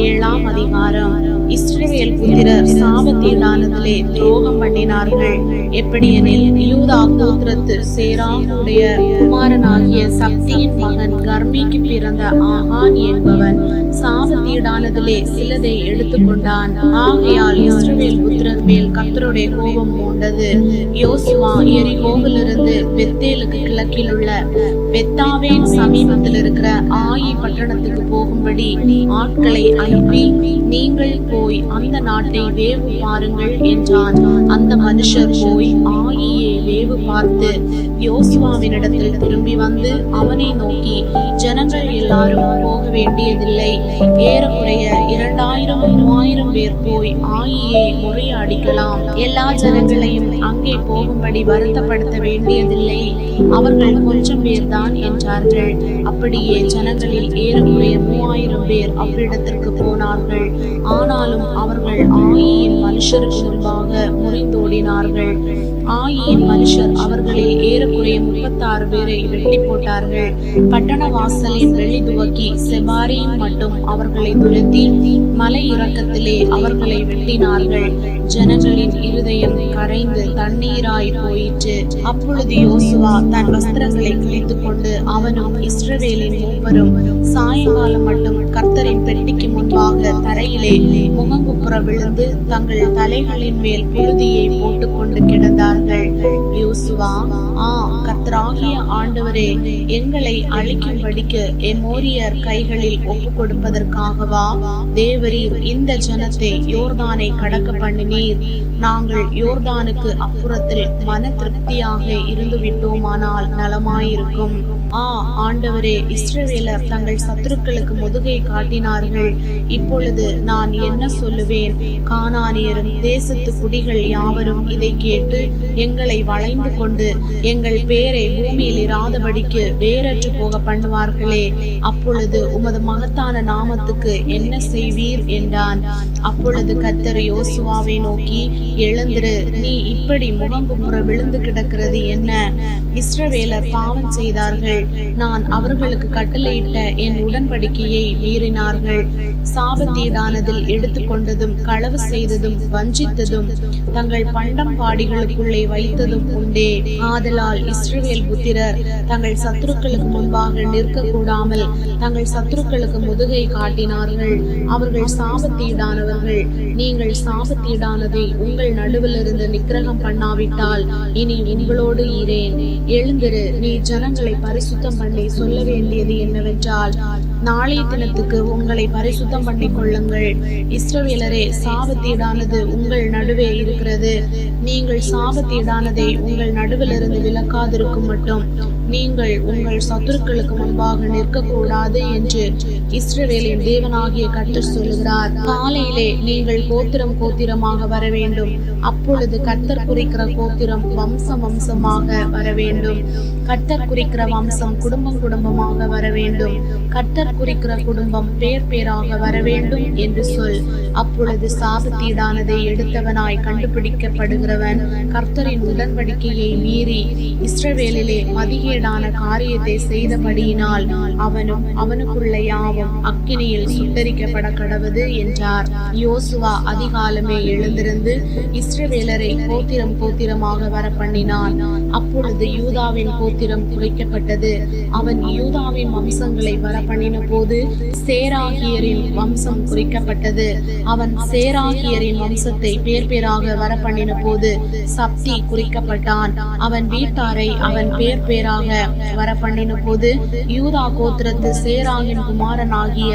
ஏழாம் அதிகாரம். இஸ்ரேல் புத்திரர் சாபத்தீடானதிலே துரோகம் பண்ணினார்கள். எப்படி எனில் யூதா கோத்திரத்து சேராமுடைய குமாரனாகிய சக்தியின் மகன் கர்மிக்கு பிறந்த ஆகான் என்பவன் சாபத்தீடானதிலே சிலதை எடுத்துக்கொண்டான். ஆகையால் இஸ்ரவேல் புத்திரன் மேல் கத்தருடைய கோபம் மூண்டது. யோசுவா எரிகோவிலிருந்து பெத்தேலுக்கு கிழக்கில் உள்ள பெத்தாவேன் சமீபத்தில் இருக்கிற ஆயி பட்டணத்துக்கு போகும்படி ஆட்களை அனுப்பி நீங்கள் போய் அந்த நாட்டை வேவு பாருங்கள் என்றான். அந்த மனுஷர் போய் ஆயியை வேவு பார்த்து யோசுவாவினிடத்தில் திரும்பி வந்து அவனை நோக்கி ஜனங்கள் எல்லாரும் போக வேண்டியதில்லை ஏறக்குறைய இரண்டாயிரம் மூவாயிரம் பேர் போய் ஆயியை முறையாடிக்கலாம். எல்லா ஜனங்களையும் அங்கே போகும்படி வருத்தப்படுத்த வேண்டியதில்லை. அவர்கள் கொஞ்சம் பேர்தான் என்றார்கள். அப்படியே ஜனங்களில் ஏறக்குறைய மூவாயிரம் பேர் அவ்விடத்திற்கு போனார்கள். ஆனாலும் அவர்கள் ஆயியின் மனுஷருக்கு முன்பாக முறிந்தோடினார்கள் ஆயியின் மனுஷர் அவர்களில் ஏறக்குறைய முப்பத்தாறு பேரை வெட்டி போட்டார்கள். பட்டண வாசலின் வெளி துவக்கி செவாரியும் மட்டும் அவர்களை துரத்தி மலை இறக்கத்திலே அவர்களை வெட்டினார்கள். ஜனங்களின் இருதயம் கரைந்து தண்ணீராய் போயிற்று. அப்பொழுது யோசுவா தன் வஸ்திரங்களை கிழித்துக் கொண்டு அவனும் இஸ்ரவேலின் மூவரும் சாயங்காலம் மட்டும் கர்த்தரின் பெட்டிக்கு முன்பாக தரையிலே முகங்குப்புற விழுந்து தங்கள் தலைகளின் மேல் புழுதியை போட்டுக்கொண்டு கிடந்தார்கள் யோசுவா ஆ கர்த்தராகிய ஆண்டவரே எங்களை அழிக்கும்படிக்கு எமோரியர் கைகளில் ஒப்பு கொடுப்பதற்காகவா தேவரீர் இந்த ஜனத்தை யோர்தானை கடக்க பண்ணினீர் நாங்கள் யோர்தானுக்கு அப்புறத்தில் மன திருப்தியாக இருந்து விட்டோமானால் நலமாயிருக்கும். ஆ ஆண்டவரே இஸ்ரவேலர் தங்கள் சத்துருக்களுக்கு முதுகை காட்டினார்கள். இப்பொழுது நான் என்ன சொல்லுவேன்? கானானியரும் தேசத்து குடிகள் யாவரும் இதை கேட்டு எங்களை வளைந்து கொண்டு எங்கள் பேரை பூமியில் இராதபடிக்கு வேறற்று போக பண்ணுவார்களே. அப்பொழுது உமது மகத்தான நாமத்துக்கு என்ன செய்வீர் என்றான். அப்பொழுது கத்தர் யோசுவாவை நோக்கி எழுந்திரு நீ இப்படி முகங்குப்புற விழுந்து கிடக்கிறது என்ன? இஸ்ரவேலர் பாவம் செய்தார்கள். நான் அவர்களுக்கு கட்டளையிட்ட என் உடன்படிக்கையை மீறினார்கள். சாபத்தீடானதில் எடுத்துக்கொண்டதும் களவு செய்ததும் வஞ்சித்ததும் தங்கள் பண்டம் அவர்களை வைத்ததும் உண்டே. ஆதலால் இஸ்ரேல் புத்திரர் தங்கள் சத்துருக்களுக்கு முன்பாக நிற்க கூடாமல் தங்கள் சத்துருக்களுக்கு முதுகை காட்டினார்கள். அவர்கள் சாபத்தீடானவர்கள். நீங்கள் சாபத்தீடானதை உங்கள் நடுவிலிருந்து நிக்கிரகம் பண்ணாவிட்டால் இனி உங்களோடு ஈரேன் எழுந்திரு நீ ஜனங்களை பரிசுத்தம் பண்ணி சொல்ல வேண்டியது என்னவென்றால் நாளைய தினத்துக்கு உங்களை பரிசுத்தம் பண்ணிக் கொள்ளுங்கள். இஸ்ரவேலரே சாபத்தீடானது உங்கள் நடுவே இருக்கிறது. நீங்கள் சாப சாபத்தீடானதை உங்கள் நடுவிலிருந்து விலக்காதிருக்கும் மட்டும். நீங்கள் உங்கள் சத்துருக்களுக்கு முன்பாக நிற்கக்கூடாது என்று இஸ்ரவேலின் தேவனாகிய கர்த்தர் சொல்லுகிறார். காலையிலே நீங்கள் கோத்திரம் கோத்திரமாக வர வேண்டும் அப்பொழுது கர்த்தர் குறிக்கிற கோத்திரம் வம்சம் வம்சமாக வர வேண்டும் கர்த்தர் குறிக்கிற வம்சம் குடும்பம் குடும்பமாக வர வேண்டும் கர்த்தர் குறிக்கிற குடும்பம் பேர் பேராக வர வேண்டும் என்று சொல். அப்பொழுது சாபத்தீடானதை எடுத்தவனாய் கண்டுபிடிக்கப்படுகிறவன் கர்த்தரின் உடன்படிக்கையை மீறி இஸ்ரவேலிலே மதிகேடான காரியத்தை செய்தபடியினால் அவனும் அவனுக்குள்ள யாவும் அக்கினியில் சுட்டரிக்கப்பட கடவது என்றார். யோசுவா அதிகாலமே எழுந்திருந்து இஸ்ரவேலரை கோத்திரம் கோத்திரமாக வர பண்ணினான் அப்பொழுது யூதாவின் கோத்திரம் குறைக்கப்பட்டது. அவன் யூதாவின் வம்சங்களை வர பண்ணின போது சேராகியரின் வம்சம் குறைக்கப்பட்டது. அவன் சேராகியரின் வம்சத்தை பேர் பேராக வர பண்ணின போது சப்தி குறிக்கப்பட்டான். அவன் வீட்டாரை அவன் பேர் பேராக வர போது யூதா கோத்திரத்து சேராகின் குமாரனாகிய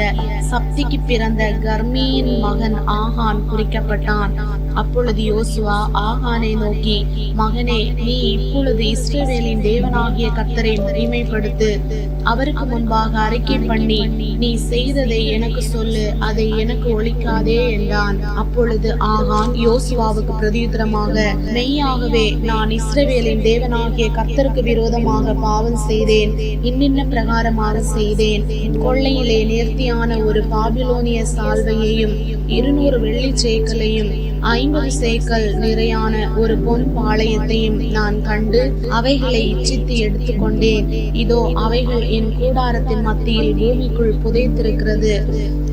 சப்திக்கு பிறந்த கர்மியின் மகன் ஆகான் குறிக்கப்பட்டான். அப்பொழுது யோசுவா ஆகானை நோக்கி மகனே நீ இப்பொழுது இஸ்ரவேலின் தேவனாகிய கத்தரை மகிமைப்படுத்து. அவருக்கு முன்பாக அறிக்கை பண்ணி நீ செய்ததை எனக்கு சொல்லு அதை எனக்கு ஒழிக்காதே என்றான். அப்பொழுது ஆகான் யோசுவாவுக்கு பிரதியுத்தரமாக மெய்யாகவே நான் இஸ்ரவேலின் தேவனாகிய கர்த்தருக்கு விரோதமாக பாவம் செய்தேன். இன்னின்ன பிரகாரமாக செய்தேன்? கொள்ளையிலே நேர்த்தியான ஒரு பாபிலோனிய சால்வையையும் இருநூறு வெள்ளி சேக்கலையும் ஐம்பது சேக்கல் நிறையான ஒரு பொன் பாளையத்தையும் நான் கண்டு அவைகளை இச்சித்து எடுத்துக்கொண்டேன். இதோ அவைகள் என் கூடாரத்தின் மத்தியில் பூமிக்குள் புதைத்திருக்கிறது.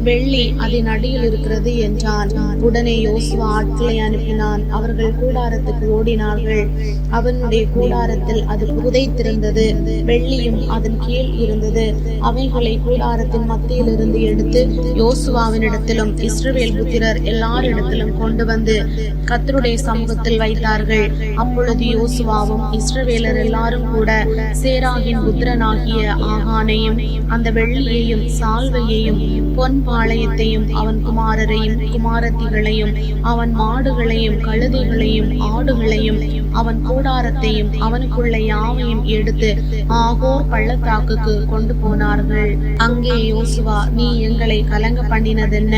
வெள்ளி அதன் அடியில் இருக்கிறது என்றான். உடனே யோசுவா ஆட்களை அனுப்பினான். அவர்கள் கூடாரத்துக்கு ஓடினார்கள். அவனுடைய கூடாரத்தில் அது புதைத்திருந்தது. வெள்ளியும் அதன் கீழ் இருந்தது. அவைகளை கூடாரத்தின் மத்தியில் இருந்து எடுத்து யோசுவாவினிடத்திலும் இஸ்ரவேல் புத்திரர் எல்லாரிடத்திலும் கொண்டு வந்து கத்தருடைய சமூகத்தில் வைத்தார்கள். அப்பொழுது யோசுவாவும் இஸ்ரவேலர் எல்லாரும் கூட சேராகின் புத்திரனாகிய ஆகானையும் அந்த வெள்ளியையும் சால்வையையும் பொன் பாளையத்தையும் அவன் குமாரரையும் குமாரத்திகளையும் அவன் மாடுகளையும் கழுதைகளையும் ஆடுகளையும் அவன் கூடாரத்தையும் அவனுக்குள்ள யாவையும் எடுத்து ஆகோர் பள்ளத்தாக்குக்கு கொண்டு போனார்கள் அங்கே யோசுவா நீ எங்களை கலங்க பண்ணினதென்ன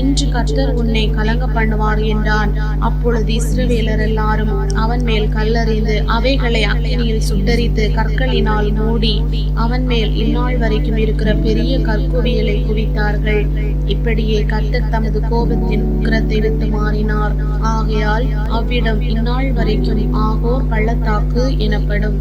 இன்று கர்த்தர் உன்னை கலங்க பண்ணுவார் என்றான். அப்பொழுது இஸ்ரவேலர் எல்லாரும் அவன் மேல் கல்லறிந்து அவைகளை அக்னியில் சுட்டரித்து கற்களினால் மூடி அவன் மேல் இந்நாள் வரைக்கும் இருக்கிற பெரிய கற்குவியலை குவித்தார்கள். இப்படியே கர்த்தர் தமது கோபத்தின் உக்கிரத்தை விட்டு மாறினார். ஆகையால் அவ்விடம் இந்நாள் வரைக்கும் ஆகோர் பள்ளத்தாக்கு எனப்படும்.